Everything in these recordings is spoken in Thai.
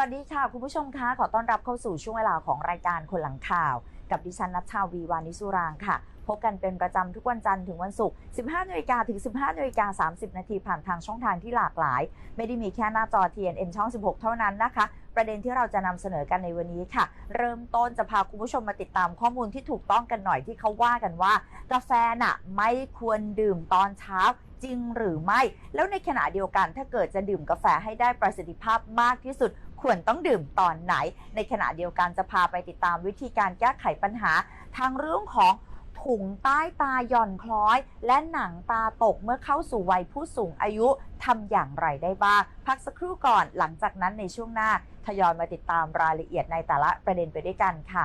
วัสดีค่ะ คุณผู้ชมคะขอต้อนรับเข้าสู่ช่วงเวลาของรายการคนหลังข่าว กับดิฉันนัชชาวีวานิสุรางค่ะ พบกันเป็นประจำทุกวันจันทร์ถึงวันศุกร์ 15นาฬิกาถึง 15นาฬิกา30 นาทีผ่านทางช่องทางที่หลากหลาย ไม่ได้มีแค่หน้าจอ TNN ช่อง 16 เท่านั้นนะคะ ประเด็นที่เราจะนำเสนอกันในวันนี้ค่ะ เริ่มต้นจะพาคุณผู้ชมมาติดตามข้อมูลที่ถูกต้องกันหน่อยที่เขาว่ากันว่า กาแฟน่ะไม่ควรดื่มตอนเช้าจริงหรือไม่ แล้วในขณะเดียวกันถ้าเกิดจะดื่มกาแฟให้ได้ประสิทธิภาพมากที่สุด ควรต้องดื่มตอนไหน ในขณะเดียวกันจะพาไปติดตามวิธีการแก้ไขปัญหา ทางเรื่องของถุงใต้ตาหย่อนคล้อย และหนังตาตกเมื่อเข้าสู่วัยผู้สูงอายุทำอย่างไรได้บ้าง พักสักครู่ก่อนหลังจากนั้นในช่วงหน้า ทยอยมาติดตามรายละเอียดในแต่ละประเด็นไปด้วยกันค่ะ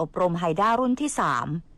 อบรมไฮด้ารุ่นที่ 3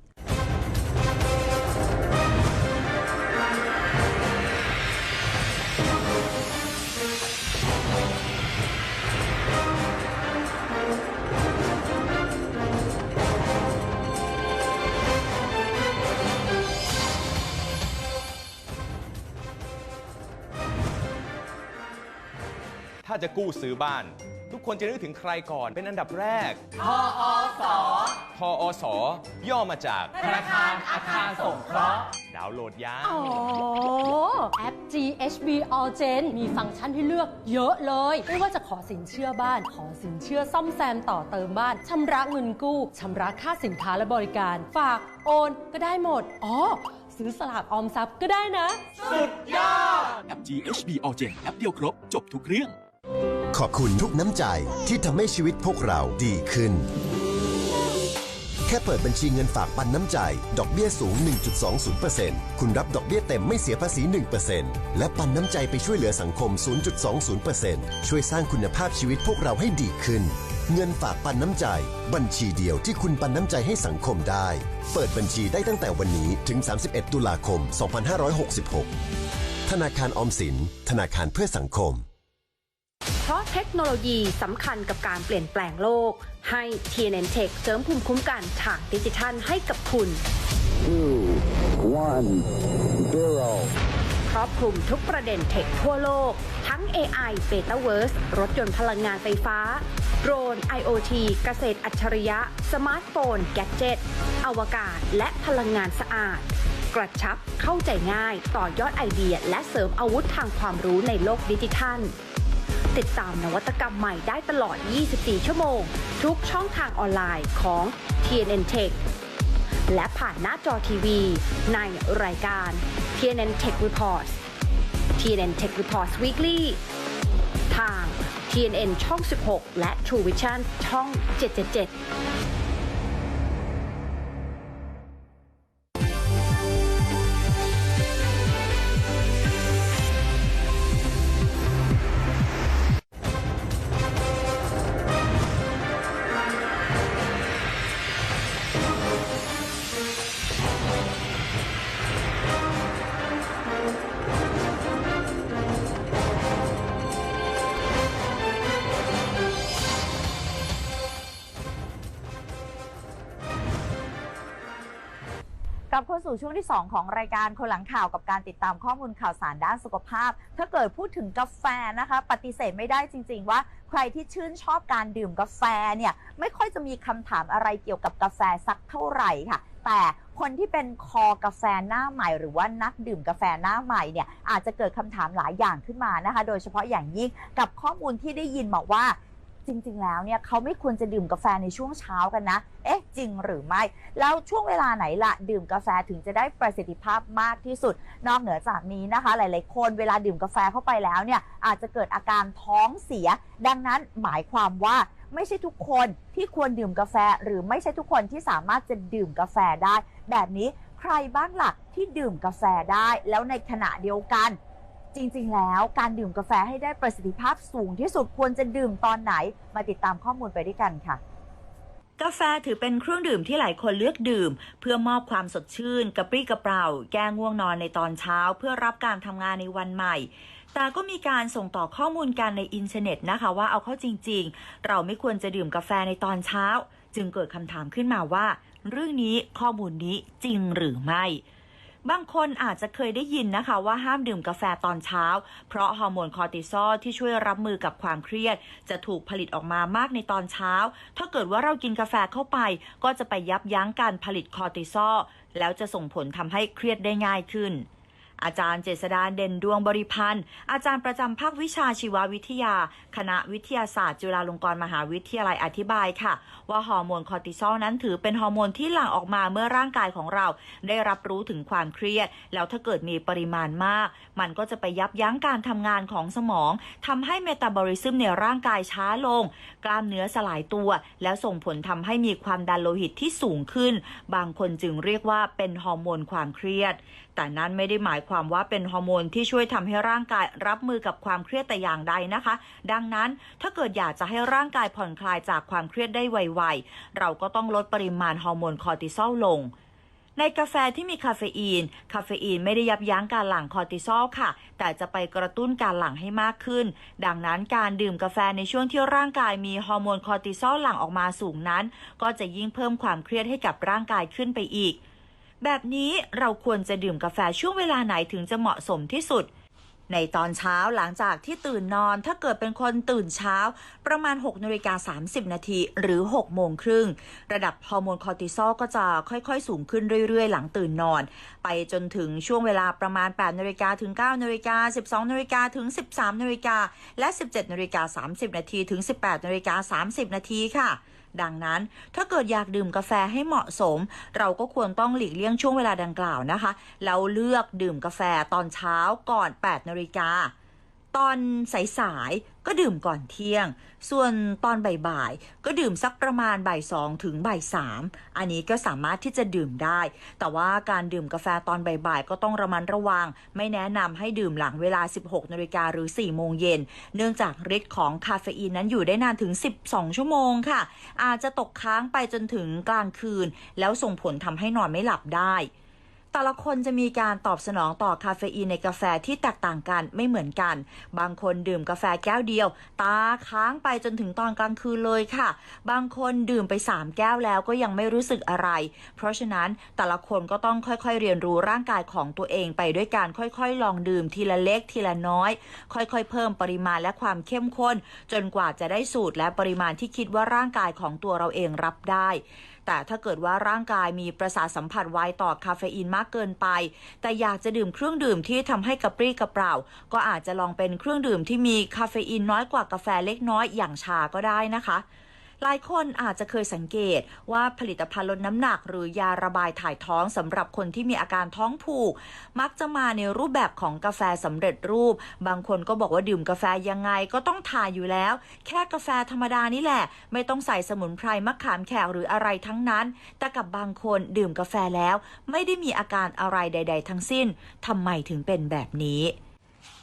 ถ้าจะกู้ซื้อบ้าน ทุกคนจะนึกถึงใครก่อนเป็นอันดับแรก ทอสทอสย่อมาจากธนาคารอาคารสงเคราะห์ ดาวน์โหลดยาอ๋อ แอป GHB All Gen มีฟังก์ชันให้เลือกเยอะเลย ไม่ว่าจะขอสินเชื่อบ้าน ขอสินเชื่อซ่อมแซมต่อเติมบ้าน ชำระเงินกู้ ชำระค่าสินค้าและบริการ ฝากโอนก็ได้หมด อ๋อ ซื้อสลากออมทรัพย์ก็ได้นะแอป GHB All Gen แอปเดียวครบ จบทุกเรื่อง ขอบคุณทุกน้ำใจที่ทำให้ชีวิตพวกเราดีขึ้น แค่เปิดบัญชีเงินฝากปันน้ำใจ ดอกเบี้ยสูง 1.20%คุณรับดอกเบี้ยเต็มไม่เสียภาษี 1%และปันน้ำใจไปช่วยเหลือสังคม 0.20%ช่วยสร้างคุณภาพชีวิตพวกเราให้ดีขึ้น เงินฝากปันน้ำใจ บัญชีเดียวที่คุณปันน้ำใจให้สังคมได้ เปิดบัญชีได้ตั้งแต่วันนี้ถึง 31 ตุลาคม 2566 ธนาคารออมสิน ธนาคารเพื่อสังคม ราะเทคโนโลยีสำคัญกับการเปลี่ยนแปลงโลก ให้ TNN Tech เสริมภูมิคุ้มกันทางดิจิทัลให้กับคุณ two, one, zero. ครอบคลุมทุกประเด็นเทคทั่วโลก ทั้ง AI b e t a v e r s e รถยนต์พลังงานไฟฟ้า โดรน IoT เกษตรอัจฉริยะ สมาร์ทโฟน แกจเจตอวกาศ และพลังงานสะอาด กระชับเข้าใจง่าย ต่อยอดไอเดีย และเสริมอาวุธทางความรู้ในโลกดิจิทัล ติดตามนวัตกรรมใหม่ได้ตลอด 24 ชั่วโมง ทุกช่องทางออนไลน์ของ TNN Tech และผ่านหน้าจอทีวี ในรายการ TNN Tech Report TNN Tech Report Weekly ทาง TNN ช่อง 16 และ True Vision ช่อง 777 กลับเข้าสู่ช่วงที่ 2 ของรายการคนหลังข่าวกับการติดตามข้อมูลข่าวสารด้านสุขภาพ ถ้าเกิดพูดถึงกาแฟนะคะ ปฏิเสธไม่ได้จริง ๆ ว่าใครที่ชื่นชอบการดื่มกาแฟเนี่ยไม่ค่อยจะมีคำถามอะไรเกี่ยวกับกาแฟสักเท่าไหร่ค่ะ แต่คนที่เป็นคอกาแฟหน้าใหม่ หรือว่านักดื่มกาแฟหน้าใหม่เนี่ยอาจจะเกิดคำถามหลายอย่างขึ้นมานะคะ โดยเฉพาะอย่างยิ่งกับข้อมูลที่ได้ยินบอกว่า จริงๆ แล้วเนี่ยเขาไม่ควรจะดื่มกาแฟในช่วงเช้ากันนะ เอ๊ะ จริงหรือไม่ แล้วช่วงเวลาไหนล่ะ ดื่มกาแฟถึงจะได้ประสิทธิภาพมากที่สุด นอกเหนือจากนี้นะคะ หลายๆ คนเวลาดื่มกาแฟเข้าไปแล้วเนี่ยอาจจะเกิดอาการท้องเสีย ดังนั้นหมายความว่าไม่ใช่ทุกคนที่ควรดื่มกาแฟ หรือไม่ใช่ทุกคนที่สามารถจะดื่มกาแฟได้ แบบนี้ใครบ้างล่ะที่ดื่มกาแฟได้ แล้วในขณะเดียวกัน จริงๆ แล้วการดื่มกาแฟให้ได้ประสิทธิภาพสูงที่สุดควรจะดื่มตอนไหน มาติดตามข้อมูลไปด้วยกันค่ะ กาแฟถือเป็นเครื่องดื่มที่หลายคนเลือกดื่ม เพื่อมอบความสดชื่น กระปรี้กระเปร่า แก้ง่วงนอนในตอนเช้า เพื่อรับการทำงานในวันใหม่แต่ก็มีการส่งต่อข้อมูลกันในอินเทอร์เน็ตนะคะว่าเอาเข้าจริง ๆ เราไม่ควรจะดื่มกาแฟในตอนเช้า จึงเกิดคำถามขึ้นมาว่า เรื่องนี้ข้อมูลนี้จริงหรือไม่ บางคนอาจจะเคยได้ยินนะคะว่าห้ามดื่มกาแฟตอนเช้า เพราะฮอร์โมนคอร์ติซอลที่ช่วยรับมือกับความเครียด จะถูกผลิตออกมามากในตอนเช้า ถ้าเกิดว่าเรากินกาแฟเข้าไป ก็จะไปยับยั้งการผลิตคอร์ติซอลแล้วจะส่งผลทำให้เครียดได้ง่ายขึ้น อาจารย์เจษดาเด่นดวงบริพันธ์ อาจารย์ประจำภาควิชาชีววิทยา คณะวิทยาศาสตร์ จุฬาลงกรณ์มหาวิทยาลัยอธิบายค่ะ ว่าฮอร์โมนคอร์ติซอลนั้นถือเป็นฮอร์โมนที่หลั่งออกมาเมื่อร่างกายของเรา ได้รับรู้ถึงความเครียด แล้วถ้าเกิดมีปริมาณมาก มันก็จะไปยับยั้งการทำงานของสมองทำให้เมตาบอลิซึมในร่างกายช้าลง กล้ามเนื้อสลายตัว แล้วส่งผลทำให้มีความดันโลหิตที่สูงขึ้น บางคนจึงเรียกว่าเป็นฮอร์โมนความเครียดแต่นั้นไม่ได้หมายความว่าเป็นฮอร์โมนที่ช่วยทำให้ร่างกายรับมือกับความเครียดแต่อย่างใดนะคะ ดังนั้นถ้าเกิดอยากจะให้ร่างกายผ่อนคลายจากความเครียดได้ไวๆ เราก็ต้องลดปริมาณฮอร์โมนคอร์ติซอลลงในกาแฟที่มีคาเฟอีน คาเฟอีนไม่ได้ยับยั้งการหลั่งคอร์ติซอลค่ะ แต่จะไปกระตุ้นการหลั่งให้มากขึ้น ดังนั้นการดื่มกาแฟในช่วงที่ร่างกายมีฮอร์โมนคอร์ติซอลหลั่งออกมาสูงนั้น ก็จะยิ่งเพิ่มความเครียดให้กับร่างกายขึ้นไปอีก แบบนี้เราควรจะดื่มกาแฟช่วงเวลาไหนถึงจะเหมาะสมที่สุด ในตอนเช้าหลังจากที่ตื่นนอนถ้าเกิดเป็นคนตื่นเช้า ประมาณ6นาฬิกา30 นาทีหรือ 6 โมงครึ่ง ระดับฮอร์โมนคอร์ติซอลก็จะค่อยๆ สูงขึ้นเรื่อยๆ หลังตื่นนอน ไปจนถึงช่วงเวลาประมาณ8นาฬิกาถึง9นาฬิกา12นาฬิกาถึง 13นาฬิกาและ 17นาฬิกา30 นาทีถึง 18นาฬิกา30 นาทีค่ะ ดังนั้น ถ้าเกิดอยากดื่มกาแฟให้เหมาะสม เราก็ควรต้องหลีกเลี่ยงช่วงเวลาดังกล่าวนะคะแล้วเลือกดื่มกาแฟตอนเช้าก่อน 8นาฬิกา ตอนสายๆก็ดื่มก่อนเที่ยง ส่วนตอนบ่ายๆก็ดื่มสักประมาณบ่ายสองถึงบ่ายสามอันนี้ก็สามารถที่จะดื่มได้ แต่ว่าการดื่มกาแฟตอนบ่ายๆก็ต้องระมัดระวัง ไม่แนะนำให้ดื่มหลังเวลา 16นาฬิกาหรือ4โมงเย็น เนื่องจากฤทธิ์ของคาเฟอีนนั้นอยู่ได้นานถึง 12 ชั่วโมงค่ะ อาจจะตกค้างไปจนถึงกลางคืน แล้วส่งผลทำให้นอนไม่หลับได้ แต่ละคนจะมีการตอบสนองต่อคาเฟอีนในกาแฟที่แตกต่างกันไม่เหมือนกัน บางคนดื่มกาแฟแก้วเดียว ตาค้างไปจนถึงตอนกลางคืนเลยค่ะ บางคนดื่มไป 3 แก้วแล้วก็ยังไม่รู้สึกอะไร เพราะฉะนั้นแต่ละคนก็ต้องค่อยๆ เรียนรู้ร่างกายของตัวเองไปด้วยการค่อยๆ ลองดื่มทีละเล็กทีละน้อย ค่อยๆ เพิ่มปริมาณและความเข้มข้น จนกว่าจะได้สูตรและปริมาณที่คิดว่าร่างกายของตัวเราเองรับได้ แต่ถ้าเกิดว่าร่างกายมีประสาทสัมผัสไวต่อคาเฟอีนมากเกินไป แต่อยากจะดื่มเครื่องดื่มที่ทำให้กระปรี้กระเปร่า ก็อาจจะลองเป็นเครื่องดื่มที่มีคาเฟอีนน้อยกว่ากาแฟเล็กน้อยอย่างชาก็ได้นะคะ หลายคนอาจจะเคยสังเกตว่าผลิตภัณฑ์ลดน้ำหนัก หรือยาระบายถ่ายท้องสำหรับคนที่มีอาการท้องผูก มักจะมาในรูปแบบของกาแฟสำเร็จรูป บางคนก็บอกว่าดื่มกาแฟยังไงก็ต้องทานอยู่แล้ว แค่กาแฟธรรมดานี่แหละ ไม่ต้องใส่สมุนไพรมะขามแขกหรืออะไรทั้งนั้น แต่กับบางคนดื่มกาแฟแล้ว ไม่ได้มีอาการอะไรใด ๆ ทั้งสิ้นทำไมถึงเป็นแบบนี้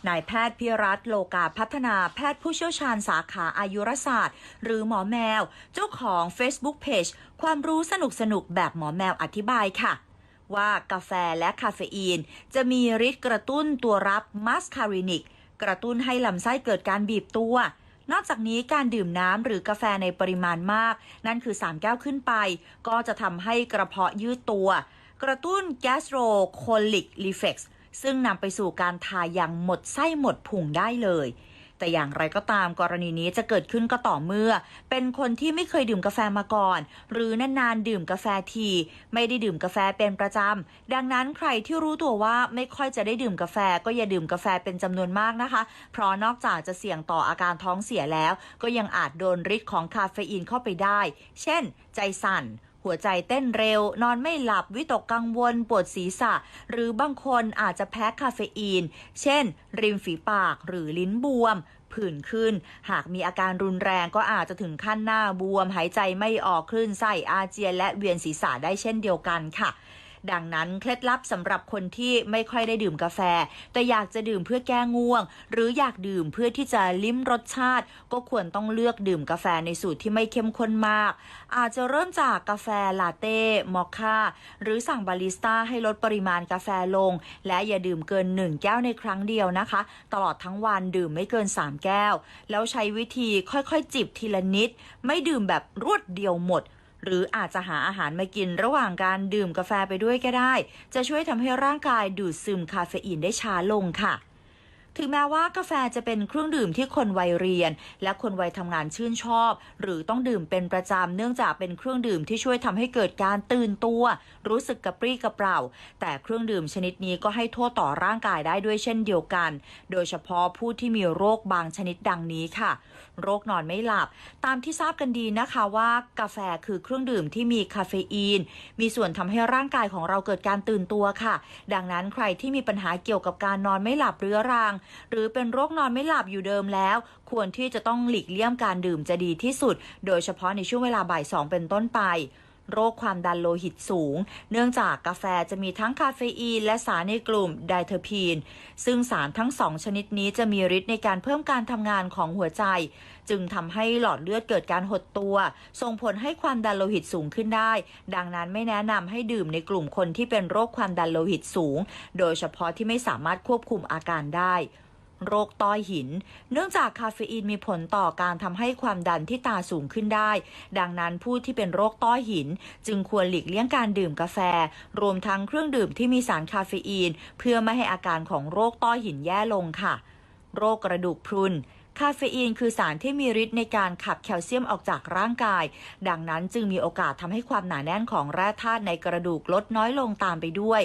นายแพทย์พิรัตโลกาพัฒนาแพทย์ผู้เชี่ยวชาญสาขาอายุรศาสตร์ หรือหมอแมว เจ้าของ Facebook Page ความรู้สนุกสนุกแบบหมอแมวอธิบายค่ะ ว่ากาแฟและคาเฟอีน จะมีฤทธิ์กระตุ้นตัวรับมัสคารินิก กระตุ้นให้ลำไส้เกิดการบีบตัวนอกจากนี้การดื่มน้ำหรือกาแฟในปริมาณมาก นั่นคือ 3 แก้วขึ้นไป ก็จะทำให้กระเพาะยืดตัว กระตุ้นแกสโ o โคลิกรีเฟกซ์ ซึ่งนำไปสู่การทาอย่างหมดไส้หมดพุงได้เลย แต่อย่างไรก็ตามกรณีนี้จะเกิดขึ้นก็ต่อเมื่อ เป็นคนที่ไม่เคยดื่มกาแฟมาก่อน หรือนานๆดื่มกาแฟที ไม่ได้ดื่มกาแฟเป็นประจำ ดังนั้นใครที่รู้ตัวว่าไม่ค่อยจะได้ดื่มกาแฟ ก็อย่าดื่มกาแฟเป็นจำนวนมากนะคะ เพราะนอกจากจะเสี่ยงต่ออาการท้องเสียแล้ว ก็ยังอาจโดนฤทธิ์ของคาเฟอีนเข้าไปได้ เช่น ใจสั่น หัวใจเต้นเร็ว นอนไม่หลับวิตกกังวล ปวดศีรษะ หรือบางคนอาจจะแพ้คาเฟอีน เช่น ริมฝีปากหรือลิ้นบวมผื่นขึ้น หากมีอาการรุนแรงก็อาจจะถึงขั้นหน้าบวม หายใจไม่ออกคลื่นไส้อาเจียนและเวียนศีรษะได้เช่นเดียวกันค่ะ ดังนั้นเคล็ดลับสำหรับคนที่ไม่ค่อยได้ดื่มกาแฟ แต่อยากจะดื่มเพื่อแก้ง่วง หรืออยากดื่มเพื่อที่จะลิ้มรสชาติ ก็ควรต้องเลือกดื่มกาแฟในสูตรที่ไม่เข้มข้นมาก อาจจะเริ่มจากกาแฟลาเต้มอคค่าหรือสั่งบาริสต้าให้ลดปริมาณกาแฟลง และอย่าดื่มเกิน 1 แก้วในครั้งเดียวนะคะ ตลอดทั้งวันดื่มไม่เกิน 3 แก้ว แล้วใช้วิธีค่อยๆ จิบทีละนิด ไม่ดื่มแบบรวดเดียวหมด หรืออาจจะหาอาหารมากินระหว่างการดื่มกาแฟไปด้วยก็ได้ จะช่วยทำให้ร่างกายดูดซึมคาเฟอีนได้ช้าลงค่ะ ถึงแม้ว่ากาแฟจะเป็นเครื่องดื่มที่คนวัยเรียน และคนวัยทำงานชื่นชอบ หรือต้องดื่มเป็นประจำเนื่องจากเป็นเครื่องดื่มที่ช่วยทำให้เกิดการตื่นตัว รู้สึกกระปรี้กระเปร่า แต่เครื่องดื่มชนิดนี้ก็ให้โทษต่อร่างกายได้ด้วยเช่นเดียวกัน โดยเฉพาะผู้ที่มีโรคบางชนิดดังนี้ค่ะ โรคนอนไม่หลับ ตามที่ทราบกันดีนะคะว่ากาแฟคือเครื่องดื่มที่มีคาเฟอีน มีส่วนทำให้ร่างกายของเราเกิดการตื่นตัวค่ะ ดังนั้นใครที่มีปัญหาเกี่ยวกับการนอนไม่หลับเรื้อรังหรือเป็นโรคนอนไม่หลับอยู่เดิมแล้ว ควรที่จะต้องหลีกเลี่ยงการดื่มจะดีที่สุด โดยเฉพาะในช่วงเวลาบ่ายสองเป็นต้นไป โรคความดันโลหิตสูง เนื่องจากกาแฟจะมีทั้งคาเฟอีนและสารในกลุ่มไดเทอร์พีน ซึ่งสารทั้งสองชนิดนี้จะมีฤทธิ์ในการเพิ่มการทำงานของหัวใจ จึงทำให้หลอดเลือดเกิดการหดตัว ส่งผลให้ความดันโลหิตสูงขึ้นได้ ดังนั้นไม่แนะนำให้ดื่มในกลุ่มคนที่เป็นโรคความดันโลหิตสูง โดยเฉพาะที่ไม่สามารถควบคุมอาการได้ โรคต้อหิน เนื่องจากคาเฟอีนมีผลต่อการทำให้ความดันที่ตาสูงขึ้นได้ ดังนั้นผู้ที่เป็นโรคต้อหิน จึงควรหลีกเลี่ยงการดื่มกาแฟ รวมทั้งเครื่องดื่มที่มีสารคาเฟอีน เพื่อไม่ให้อาการของโรคต้อหินแย่ลงค่ะ โรคกระดูกพรุนคาเฟอีนคือสารที่มีฤทธิ์ในการขับแคลเซียมออกจากร่างกาย ดังนั้นจึงมีโอกาสทำให้ความหนาแน่นของแร่ธาตุในกระดูกลดน้อยลงตามไปด้วย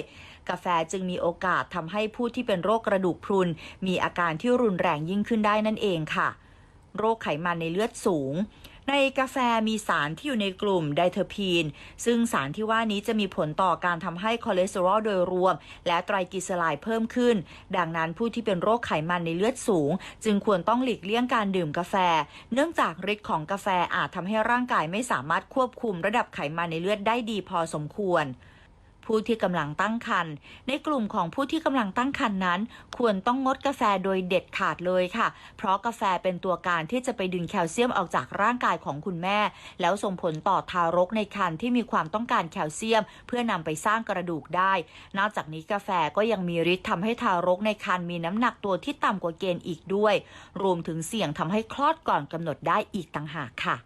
กาแฟจึงมีโอกาสทำให้ผู้ที่เป็นโรคกระดูกพรุน มีอาการที่รุนแรงยิ่งขึ้นได้นั่นเองค่ะ โรคไขมันในเลือดสูงในกาแฟมีสารที่อยู่ในกลุ่มไดเทอร์พีน ซึ่งสารที่ว่านี้จะมีผลต่อการทำให้คอเลสเตอรอลโดยรวม และไตรกลีเซอไรด์เพิ่มขึ้น ดังนั้นผู้ที่เป็นโรคไขมันในเลือดสูง จึงควรต้องหลีกเลี่ยงการดื่มกาแฟ เนื่องจากฤทธิ์ของกาแฟอาจทำให้ร่างกายไม่สามารถควบคุมระดับไขมันในเลือดได้ดีพอสมควร ผู้ที่กำลังตั้งครรภ์ในกลุ่มของผู้ที่กำลังตั้งครรภ์นั้น ควรต้องงดกาแฟโดยเด็ดขาดเลยค่ะ เพราะกาแฟเป็นตัวการที่จะไปดึงแคลเซียมออกจากร่างกายของคุณแม่ แล้วส่งผลต่อทารกในครรภ์ที่มีความต้องการแคลเซียม เพื่อนำไปสร้างกระดูกได้ นอกจากนี้กาแฟก็ยังมีฤทธิ์ทำให้ทารกในครรภ์มีน้ำหนักตัวที่ต่ำกว่าเกณฑ์อีกด้วย รวมถึงเสี่ยงทำให้คลอดก่อนกำหนดได้อีกต่างหากค่ะ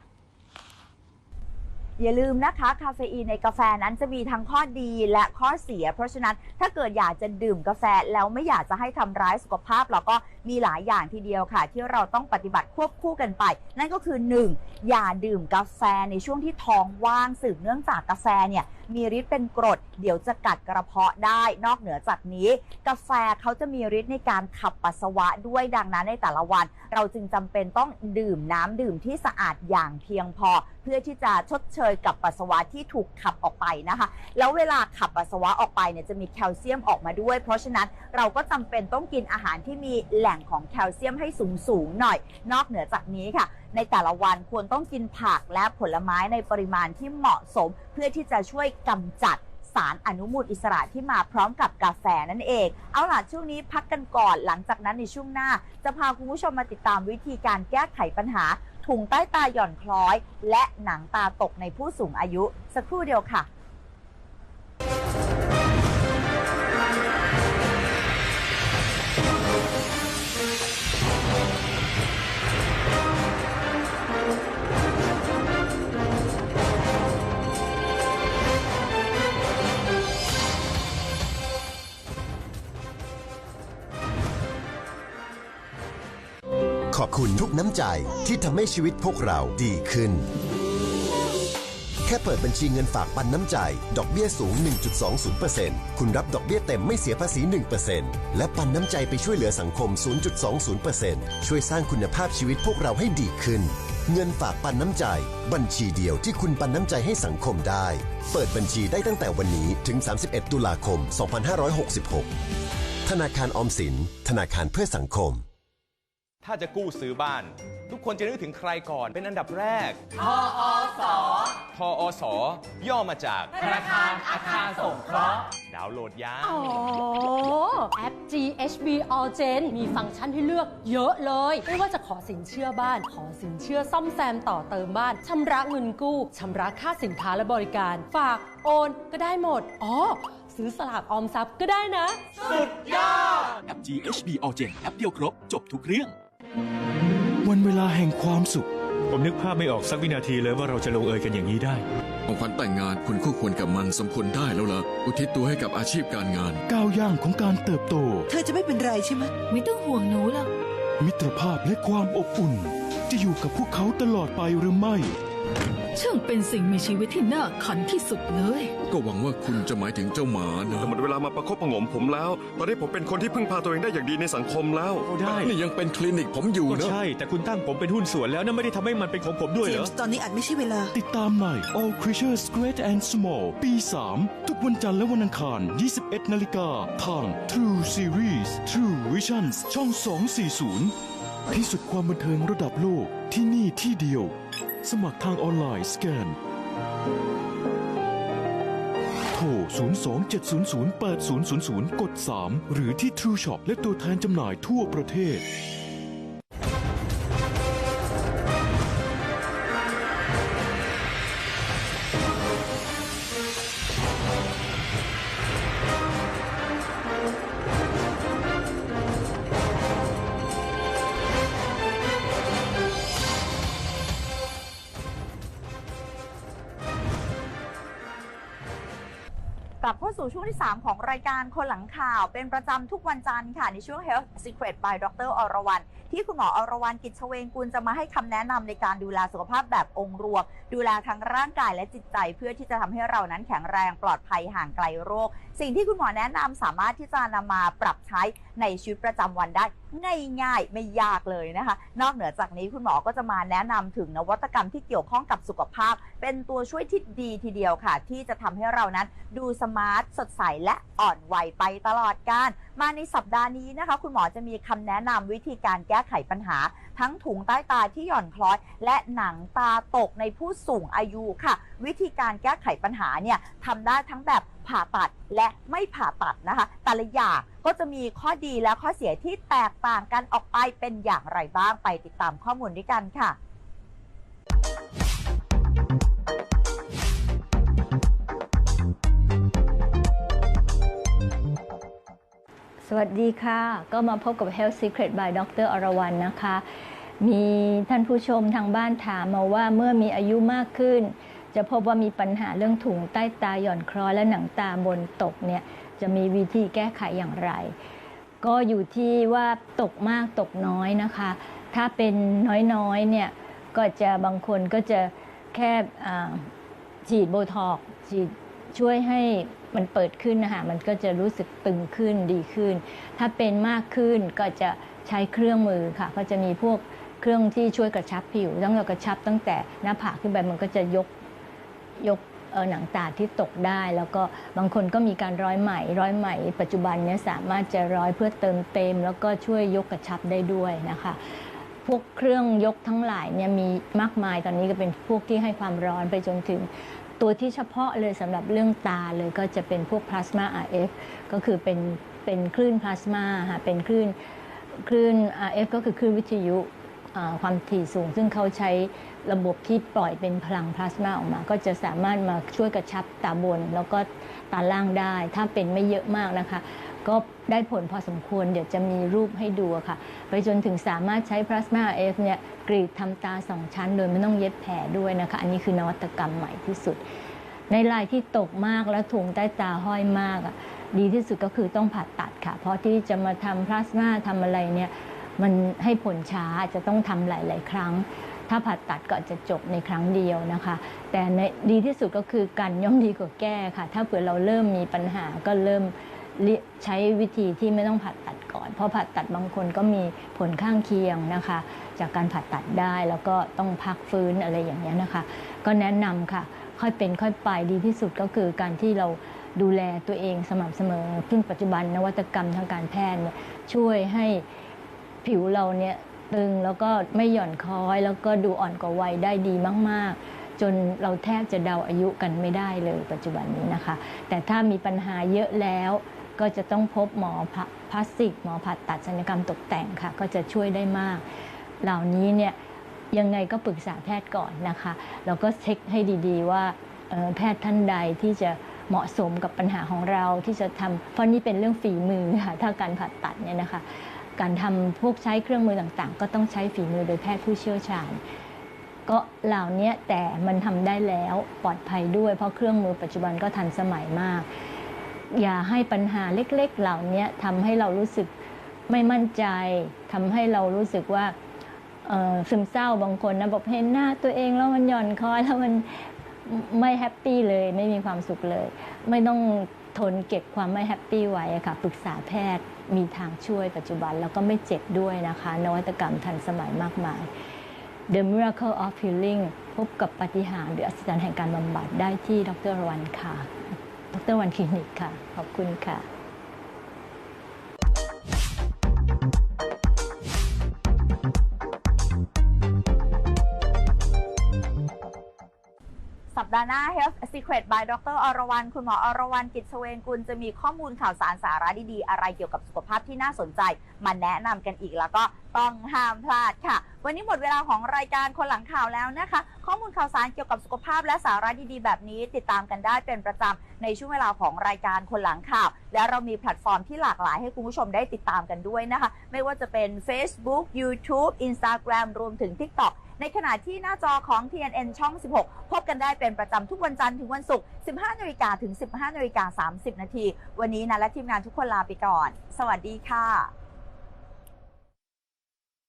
อย่าลืมนะคะคาเฟอีนในกาแฟนั้นจะมีทั้งข้อดีและข้อเสีย เพราะฉะนั้นถ้าเกิดอยากจะดื่มกาแฟแล้วไม่อยากจะให้ทำร้ายสุขภาพเราก็มีหลายอย่างทีเดียวค่ะ ที่เราต้องปฏิบัติควบคู่กันไป นั่นก็คือ 1. อย่าดื่มกาแฟในช่วงที่ท้องว่างสืบเนื่องจากกาแฟเนี่ย มีฤทธิ์เป็นกรด เดี๋ยวจะกัดกระเพาะได้ นอกเหนือจากนี้ กาแฟเขาจะมีฤทธิ์ในการขับปัสสาวะด้วยดังนั้นในแต่ละวัน เราจึงจำเป็นต้องดื่มน้ำดื่มที่สะอาดอย่างเพียงพอ เพื่อที่จะชดเชยกับปัสสาวะที่ถูกขับออกไปนะคะ แล้วเวลาขับปัสสาวะออกไปเนี่ยจะมีแคลเซียมออกมาด้วย เพราะฉะนั้นเราก็จำเป็นต้องกินอาหารที่มีแหล่งของแคลเซียมให้สูงสูงๆหน่อย นอกเหนือจากนี้ค่ะ ในแต่ละวันควรต้องกินผักและผลไม้ในปริมาณที่เหมาะสม เพื่อที่จะช่วยกำจัดสารอนุมูลอิสระที่มาพร้อมกับกาแฟนั่นเอง เอาล่ะช่วงนี้พักกันก่อนหลังจากนั้นในช่วงหน้า จะพาคุณผู้ชมมาติดตามวิธีการแก้ไขปัญหา ถุงใต้ตาหย่อนคล้อย และหนังตาตกในผู้สูงอายุ สักครู่เดียวค่ะ น้ำใจที่ทำให้ชีวิตพวกเราดีขึ้น แค่เปิดบัญชีเงินฝากปันน้ำใจ ดอกเบี้ยสูง 1.20%คุณรับดอกเบี้ยเต็มไม่เสียภาษี 1%และปันน้ำใจไปช่วยเหลือสังคม 0.20%ช่วยสร้างคุณภาพชีวิตพวกเราให้ดีขึ้น เงินฝากปันน้ำใจ บัญชีเดียวที่คุณปันน้ำใจให้สังคมได้ เปิดบัญชีได้ตั้งแต่วันนี้ถึง 31 ตุลาคม 2566 ธนาคารออมสิน ธนาคารเพื่อสังคม ถ้าจะกู้ซื้อบ้าน ทุกคนจะนึกถึงใครก่อนเป็นอันดับแรก ทอสทอสย่อมาจาก ธนาคารอาคารสงเคราะห์ ดาวน์โหลดยาอ๋อแอป GHB All Gen มีฟังก์ชันให้เลือกเยอะเลย ไม่ว่าจะขอสินเชื่อบ้าน ขอสินเชื่อซ่อมแซมต่อเติมบ้าน ชำระเงินกู้ชำระค่าสินค้าและบริการ ฝากโอนก็ได้หมด อ๋อ ซื้อสลากออมทรัพย์ก็ได้นะสุดยอดแอป GHB All Gen แอปเดียวครบ จบทุกเรื่อง วันเวลาแห่งความสุข ผมนึกภาพไม่ออกสักวินาทีเลยว่าเราจะลงเอยกันอย่างนี้ได้ ของขวัญแต่งงานคุณคู่ควรกับมันสมควรได้แล้วล่ะ อุทิศตัวให้กับอาชีพการงาน ก้าวย่างของการเติบโต เธอจะไม่เป็นไรใช่ไหมไม่ต้องห่วงหนูหรอกมิตรภาพและความอบอุ่น จะอยู่กับพวกเขาตลอดไปหรือไม่ ช่างเป็นสิ่งมีชีวิตที่น่าขันที่สุดเลย ก็หวังว่าคุณจะหมายถึงเจ้าหมานะหมดเวลามาประคบประหงมผมแล้ว ตอนนี้ผมเป็นคนที่พึ่งพาตัวเองได้อย่างดีในสังคมแล้วก็ได้นี่ยังเป็นคลินิกผมอยู่ก็นะ ใช่ แต่คุณตั้งผมเป็นหุ้นส่วนแล้วนั่นไม่ได้ทำให้มันเป็นของผมด้วยเจเหรมอ ส์ตอนนี้อาจไม่ใช่เวลา ติดตามใน All Creatures Great and Small ปี 3 ทุกวันจันทร์และวันอังคาร 21 นาฬิกา ทาง True Series True Visions ช่อง 240 ที่สุดความบันเทิงระดับโลกที่นี่ที่เดียว สมัครทางออนไลน์สแกน โทร 027008000 กด 3 หรือที่ True Shop และตัวแทนจำหน่ายทั่วประเทศ กลับเข้าสู่ช่วงที่ 3 ของรายการคนหลังข่าวเป็นประจำทุกวันจันทร์ค่ะ ในช่วง Health Secret by ดรอรวรรณที่คุณหมออรวรรณกิจเวงกุลจะมาให้คำแนะนำในการดูแลสุขภาพแบบองค์รวม ดูแลทั้งร่างกายและจิตใจเพื่อที่จะทำให้เรานั้นแข็งแรงปลอดภัยห่างไกลโรค สิ่งที่คุณหมอแนะนำสามารถที่จะนำมาปรับใช้ ในชีวิตประจำวันได้ง่ายๆไม่ยากเลยนะคะ นอกเหนือจากนี้คุณหมอก็จะมาแนะนำถึงนวัตกรรมที่เกี่ยวข้องกับสุขภาพ เป็นตัวช่วยที่ดีทีเดียวค่ะ ที่จะทำให้เรานั้นดูสมาร์ทสดใสและอ่อนวัยไปตลอดการมาในสัปดาห์นี้นะคะ คุณหมอจะมีคำแนะนำวิธีการแก้ไขปัญหา ทั้งถุงใต้ตาที่หย่อนคล้อย และหนังตาตกในผู้สูงอายุค่ะ วิธีการแก้ไขปัญหาเนี่ยทำได้ทั้งแบบผ่าตัดและไม่ผ่าตัดนะคะ แต่ละอย่างก็จะมีข้อดีและข้อเสียที่แตกต่างกันออกไปเป็นอย่างไรบ้างไปติดตามข้อมูลด้วยกันค่ะ สวัสดีค่ะ ก็มาพบกับ Health Secret by ดรอรวรรณนะคะ มีท่านผู้ชมทางบ้านถามมาว่าเมื่อมีอายุมากขึ้น จะพบว่ามีปัญหาเรื่องถุงใต้ตาหย่อนคล้อยและหนังตาบนตกเนี่ยจะมีวิธีแก้ไขอย่างไร ก็อยู่ที่ว่าตกมากตกน้อยนะคะ ถ้าเป็นน้อยๆเนี่ยก็จะบางคนก็จะแค่ฉีดโบท็อกฉีด ช่วยให้มันเปิดขึ้นนะคะมันก็จะรู้สึกตึงขึ้นดีขึ้น ถ้าเป็นมากขึ้นก็จะใช้เครื่องมือค่ะ ก็จะมีพวกเครื่องที่ช่วยกระชับผิวต้องเรากระชับตั้งแต่หน้าผากขึ้นไปมันก็จะยกยกหนังตาที่ตกได้ แล้วก็บางคนก็มีการร้อยไหมร้อยไหม ปัจจุบันนี้สามารถจะร้อยเพื่อเติมเต็ม แล้วก็ช่วยยกกระชับได้ด้วยนะคะพวกเครื่องยกทั้งหลายเนี่ยมีมากมายตอนนี้ก็เป็นพวกที่ให้ความร้อนไปจนถึง ตัวที่เฉพาะเลยสำหรับเรื่องตาเลยก็จะเป็นพวกพลาสมา RF ก็คือเป็นเป็นคลื่นพลาสมาค่ะเป็นคลื่นคลื่น RF ก็คือคลื่นวิทยุความถี่สูง ซึ่งเขาใช้ระบบที่ปล่อยเป็นพลังพลาสมาออกมา ก็จะสามารถมาช่วยกระชับตาบน แล้วก็ตาล่างได้ ถ้าเป็นไม่เยอะมากนะคะ ก็ได้ผลพอสมควร เดี๋ยวจะมีรูปให้ดูค่ะ ไปจนถึงสามารถใช้พลาสมา RF เนี่ยกรีดทำตาสองชั้น โดยไม่ต้องเย็บแผลด้วยนะคะ อันนี้คือนวัตกรรมใหม่ที่สุด ในรายที่ตกมากและถุงใต้ตาห้อยมากอะดีที่สุดก็คือต้องผ่าตัดค่ะ เพราะที่จะมาทำพลาสมาทำอะไรเนี่ยมันให้ผลช้าจะต้องทำหลาย ๆ ครั้ง ถ้าผ่าตัดก็จจะจบในครั้งเดียวนะคะ แต่ในดีที่สุดก็คือการย่อมดีกว่าแก้ค่ะ ถ้าเผื่อเราเริ่มมีปัญหาก็เริ่ม ใช้วิธีที่ไม่ต้องผ่าตัดก่อน เพราะผ่าตัดบางคนก็มีผลข้างเคียงนะคะ จากการผ่าตัดได้แล้วก็ต้องพักฟื้นอะไรอย่างนี้ยนะคะ ก็แนะนำค่ะ ค่อยเป็นค่อยไปดีที่สุดก็คือการที่เราดูแลตัวเองสม่ำเสมอซึ่งปัจจุบันนวัตกรรมทางการแพทย์เนี่ยช่วยให้ผิวเราเนี่ยตึงแล้วก็ไม่หย่อนคล้อย แล้วก็ดูอ่อนกว่าวัยได้ดีมาก ๆ จนเราแทบจะเดาอายุกันไม่ได้เลยปัจจุบันนี้นะคะ แต่ถ้ามีปัญหาเยอะแล้ว ก็จะต้องพบหมอพลาสติก หมอผ่าตัดศัลยกรรมตกแต่งค่ะ ก็จะช่วยได้มาก เหล่านี้เนี่ยยังไงก็ปรึกษาแพทย์ก่อนนะคะแล้วก็เช็คให้ดีๆ ว่าแพทย์ท่านใดที่จะเหมาะสมกับปัญหาของเราที่จะทำเพราะนี่เป็นเรื่องฝีมือค่ะถ้าการผ่าตัดเนี่ยนะคะ การทำพวกใช้เครื่องมือต่างๆ ก็ต้องใช้ฝีมือโดยแพทย์ผู้เชี่ยวชาญ ก็เหล่านี้แต่มันทำได้แล้วปลอดภัยด้วย เพราะเครื่องมือปัจจุบันก็ทันสมัยมาก อย่าให้ปัญหาเล็กๆ เหล่านี้ทำให้เรารู้สึกไม่มั่นใจทำให้เรารู้สึกว่าซึมเศร้าบางคนนะบอกเห็นหน้าตัวเองแล้วมันหย่อนคอยแล้วมันไม่แฮปปี้เลยไม่มีความสุขเลย ไม่ต้องทนเก็บความไม่แฮปปี้ไว้ค่ะปรึกษาแพทย์มีทางช่วยปัจจุบัน แล้วก็ไม่เจ็บด้วยนะคะ นวัตกรรมทันสมัยมากมาย The Miracle of Healing พบกับปฏิหารหรืออัศจรรย์แห่งการบำบัดได้ที่ดรวันค่ะ ดรวันคลินิกค่ะ ขอบคุณค่ะ ปดาห์หน้า Health Secret by ดรอรวรรณคุณหมออรวรรณกิจเวงกุลจะมีข้อมูลข่าวสารสาระดีๆ อะไรเกี่ยวกับสุขภาพที่น่าสนใจ มาแนะนำกันอีกแล้วก็ต้องห้ามพลาดค่ะ วันนี้หมดเวลาของรายการคนหลังข่าวแล้วนะคะ ข้อมูลข่าวสารเกี่ยวกับสุขภาพและสาระดีๆ แบบนี้ ติดตามกันได้เป็นประจำในช่วงเวลาของรายการคนหลังข่าว และเรามีแพลตฟอร์มที่หลากหลายให้คุณผู้ชมได้ติดตามกันด้วยนะคะ ไม่ว่าจะเป็น Facebook YouTube Instagram รวมถึง TikTok ในขณะที่หน้าจอของ TNN ช่อง 16 พบกันได้เป็นประจำทุกวันจันทร์ถึงวันศุกร์ 15นาฬิกาถึง 15นาฬิกา30 นาที วันนี้นะและทีมงานทุกคนลาไปก่อน สวัสดีค่ะ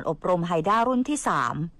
การอบรมไฮด้ารุ่นที่ 3